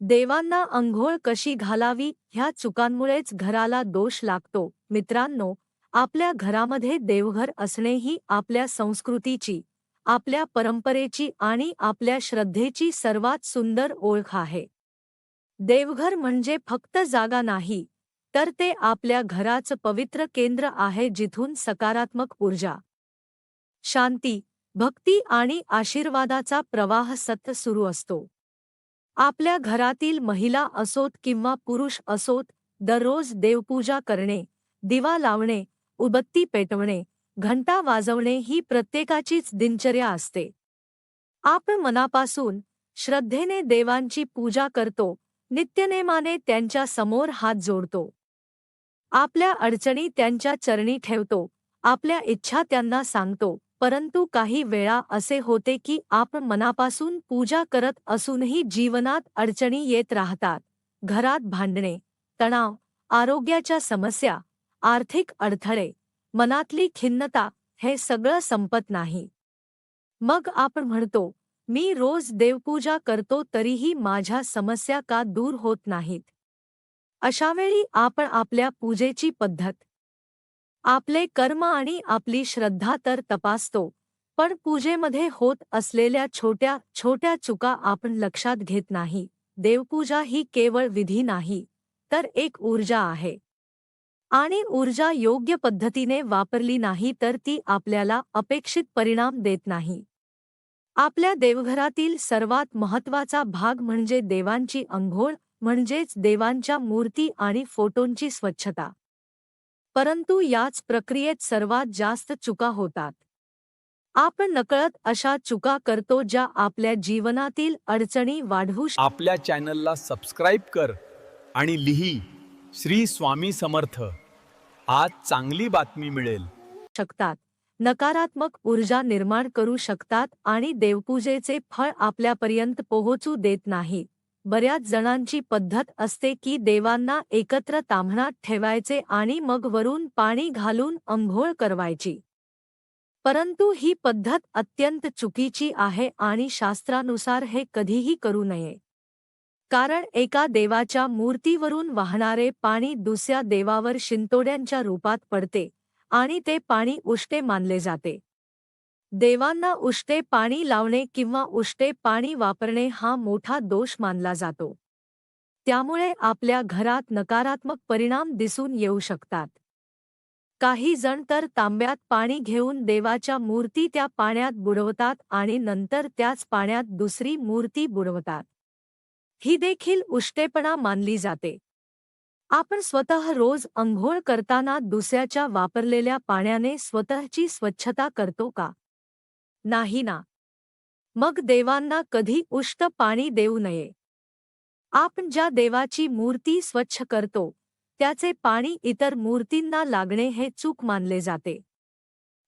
देवांना अंघोळ कशी घालावी ह्या चुकांमुळेच घराला दोष लागतो. मित्रांनो आपल्या घरामध्ये देवघर असणे ही आपल्या संस्कृतीची आपल्या परंपरेची आणि आपल्या श्रद्धेची सर्वात सुंदर ओळख आहे. देवघर म्हणजे फक्त जागा नाही तर ते आपल्या घराचं पवित्र केंद्र आहे जिथून सकारात्मक ऊर्जा शांती भक्ती आणि आशीर्वादाचा प्रवाह सतत सुरू असतो. आपल्या घरातील महिला असोत किंवा पुरुष असोत दररोज देवपूजा करणे दिवा लावणे उबत्ती पेटवणे घंटा वाजवणे ही प्रत्येकाचीच दिनचर्या असते. आपण मनापासून श्रद्धेने देवांची पूजा करतो नित्यनेमाने त्यांच्यासमोर हात जोडतो. आपल्या अडचणी त्यांच्या चरणी ठेवतो आपल्या इच्छा त्यांना सांगतो. परंतु काही वेळा असे होते की आपण मनापासून पूजा करत असूनही जीवनात अडचणी येत राहतात. घरात भांडणे तणाव आरोग्याच्या समस्या आर्थिक अडथळे मनातली खिन्नता हे सगळं संपत नाही. मग आपण म्हणतो मी रोज देवपूजा करतो तरीही माझ्या समस्या का दूर होत नाहीत? अशावेळी आपण आपल्या पूजेची पद्धत आपले कर्म आणि आपली श्रद्धा तर तपासतो पण पूजेमध्ये होत असलेल्या छोट्या छोट्या चुका आपण लक्षात घेत नाही. देवपूजा ही केवळ विधी नाही तर एक ऊर्जा आहे. आणि ऊर्जा योग्य पद्धतीने वापरली नाही तर ती आपल्याला अपेक्षित परिणाम देत नाही. आपल्या देवघरातील सर्वात महत्त्वाचा भाग म्हणजे देवांची अंघोळ म्हणजेच देवांच्या मूर्ती आणि फोटोंची स्वच्छता. परंतु याच प्रक्रियेत सर्वात जास्त चुका होतात. आपण नकळत अशा चुका करतो ज्या आपल्या जीवनातील अडचणी वाढवू आपल्या चॅनलला सबस्क्राईब कर आणि लिही श्री स्वामी समर्थ. आज चांगली बातमी मिळेल. शकतात. नकारात्मक ऊर्जा निर्माण करू शकतात आणि देवपूजेचे फळ आपल्यापर्यंत पोहोचू देत नाही. बऱ्याच जणांची पद्धत असते की देवांना एकत्र ताम्हणात ठेवायचे आणि मग वरून पाणी घालून अंघोळ करवायची. परंतु ही पद्धत अत्यंत चुकीची आहे आणि शास्त्रानुसार हे कधीही करू नये. कारण एका देवाच्या मूर्तीवरून वाहणारे पाणी दुसऱ्या देवावर शिंतोड्यांच्या रूपात पडते आणि ते पाणी उष्टे मानले जाते. देवांना उष्टे पाणी लावणे किंवा उष्टे पाणी वापरणे हा मोठा दोष मानला जातो. त्यामुळे आपल्या घरात नकारात्मक परिणाम दिसून येऊ शकतात. काही जण तर तांब्यात पाणी घेऊन देवाच्या मूर्ती त्या पाण्यात बुडवतात आणि नंतर त्याच पाण्यात दुसरी मूर्ती बुडवतात. ही देखील उष्टेपणा मानली जाते. आपण स्वतः रोज अंघोळ करताना दुसऱ्याच्या वापरलेल्या पाण्याने स्वतःची स्वच्छता करतो का? नाही ना. मग देवांना कधी उष्ट पाणी देऊ नये. आपण ज्या देवाची मूर्ती स्वच्छ करतो त्याचे पाणी इतर मूर्तींना लागणे हे चूक मानले जाते.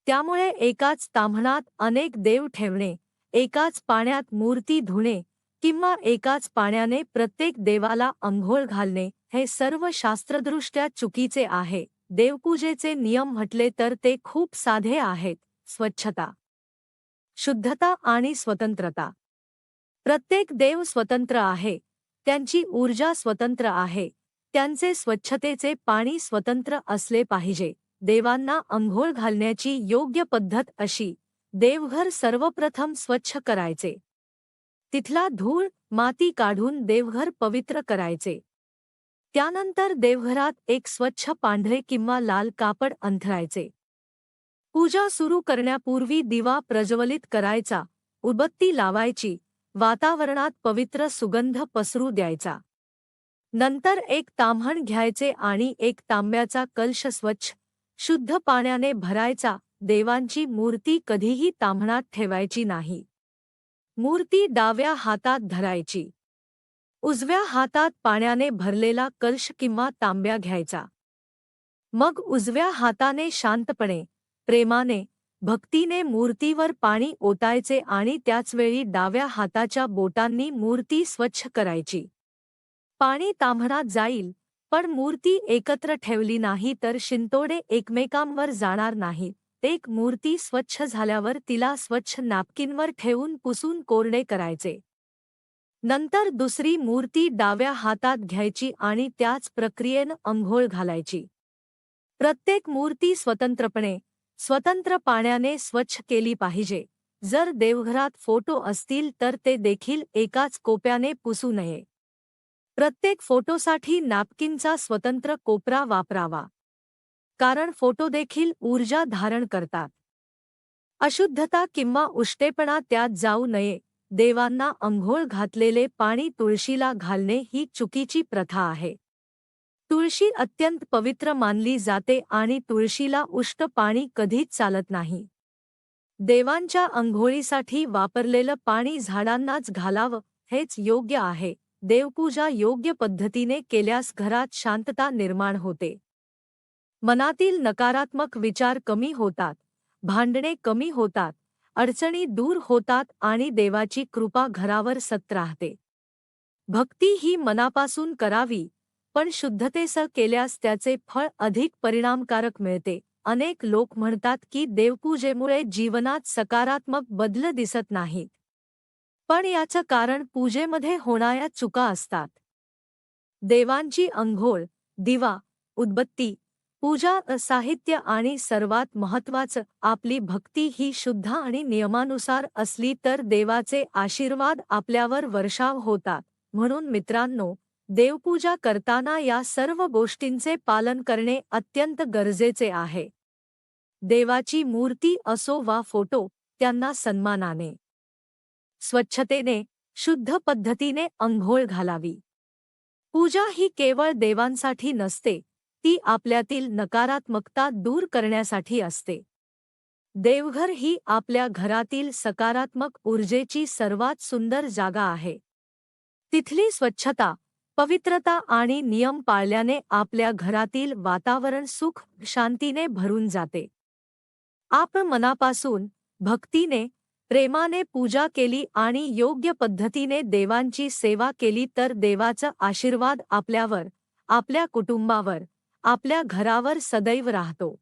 त्यामुळे एकाच ताम्हणात अनेक देव ठेवणे एकाच पाण्यात मूर्ती धुणे किंवा एकाच पाण्याने प्रत्येक देवाला अंघोळ घालणे हे सर्व शास्त्रदृष्ट्या चुकीचे आहे. देवपूजेचे नियम म्हटले तर ते खूप साधे आहेत. स्वच्छता शुद्धता आणि स्वतंत्रता. प्रत्येक देव स्वतंत्र आहे. त्यांची ऊर्जा स्वतंत्र आहे. त्यांचे स्वच्छतेचे पाणी स्वतंत्र असले पाहिजे. देवांना अंघोळ घालण्याची योग्य पद्धत अशी. देवघर सर्वप्रथम स्वच्छ करायचे. तिथला धूळ माती काढून देवघर पवित्र करायचे. त्यानंतर देवघरात एक स्वच्छ पांढरे किंवा लाल कापड अंथरायचे. पूजा सुरू करण्यापूर्वी दिवा प्रज्वलित करायचा उबत्ती लावायची वातावरणात पवित्र सुगंध पसरू द्यायचा. नंतर एक ताम्हण घ्यायचे आणि एक तांब्याचा कलश स्वच्छ शुद्ध पाण्याने भरायचा देवांची मूर्ती कधीही ताम्हणात ठेवायची नाही. मूर्ती डाव्या हातात धरायची. उजव्या हातात पाण्याने भरलेला कलश किंवा तांब्या घ्यायचा. मग उजव्या हाताने शांतपणे प्रेमाने भक्तीने मूर्तीवर पाणी ओतायचे आणि त्याचवेळी डाव्या हाताच्या बोटांनी मूर्ती स्वच्छ करायची. पाणी तांभणात जाईल पण मूर्ती एकत्र ठेवली नाही तर शिंतोडे एकमेकांवर जाणार नाहीत एक मूर्ती स्वच्छ झाल्यावर तिला स्वच्छ नॅपकिनवर ठेवून पुसून कोरडे करायचे. नंतर दुसरी मूर्ती डाव्या हातात घ्यायची आणि त्याच प्रक्रियेनं अंघोळ घालायची. प्रत्येक मूर्ती स्वतंत्रपणे स्वतंत्र पाण्याने स्वच्छ केली पाहिजे. जर देवघरात फोटो असतील तर ते देखील एकाच कोप्याने पुसू नये. प्रत्येक फोटोसाठी नॅपकिनचा स्वतंत्र कोपरा वापरावा. कारण फोटो देखील ऊर्जा धारण करतात. अशुद्धता किंवा उष्टेपणा त्यात जाऊ नये. देवांना अंघोळ घातलेले पाणी तुळशीला घालणे ही चुकीची प्रथा आहे. तुळशी अत्यंत पवित्र मानली जाते आणि तुळशीला उष्ट पाणी कधीच चालत नाही. देवांच्या अंघोळीसाठी वापरलेलं पाणी झाडांनाच घालावं हेच योग्य आहे. देवपूजा योग्य पद्धतीने केल्यास घरात शांतता निर्माण होते. मनातील नकारात्मक विचार कमी होतात भांडणे कमी होतात अडचणी दूर होतात आणि देवाची कृपा घरावर सत राहते. भक्ती ही मनापासून करावी पण शुद्धतेसह केल्यास त्याचे फळ अधिक परिणामकारक मिळते. अनेक लोक म्हणतात की देवपूजेमुळे जीवनात सकारात्मक बदल दिसत नाहीत. पण याचं कारण पूजेमध्ये होणाऱ्या चुका असतात. देवांची अंघोळ दिवा उदबत्ती पूजा साहित्य आणि सर्वात महत्वाचं आपली भक्ती ही शुद्ध आणि नियमानुसार असली तर देवाचे आशीर्वाद आपल्यावर वर्षाव होतात. म्हणून मित्रांनो देवपूजा करताना या सर्व गोष्टींचे पालन करणे अत्यंत गरजेचे आहे. देवाची मूर्ती असो वा फोटो त्यांना सन्मानाने. स्वच्छतेने शुद्ध पद्धतीने अंघोळ घालावी. पूजा ही केवळ देवांसाठी नसते ती आपल्यातील नकारात्मकता दूर करण्यासाठी असते. देवघर ही आपल्या घरातील सकारात्मक ऊर्जेची सर्वात सुंदर जागा आहे. तिथली स्वच्छता पवित्रता आणि नियम पाळल्याने आपल्या घरातील वातावरण सुख शांतीने भरून जाते. आपण मनापासून भक्तीने प्रेमाने पूजा केली आणि योग्य पद्धतीने देवांची सेवा केली तर देवाचा आशीर्वाद आपल्यावर आपल्या कुटुंबावर आपल्या घरावर सदैव राहतो.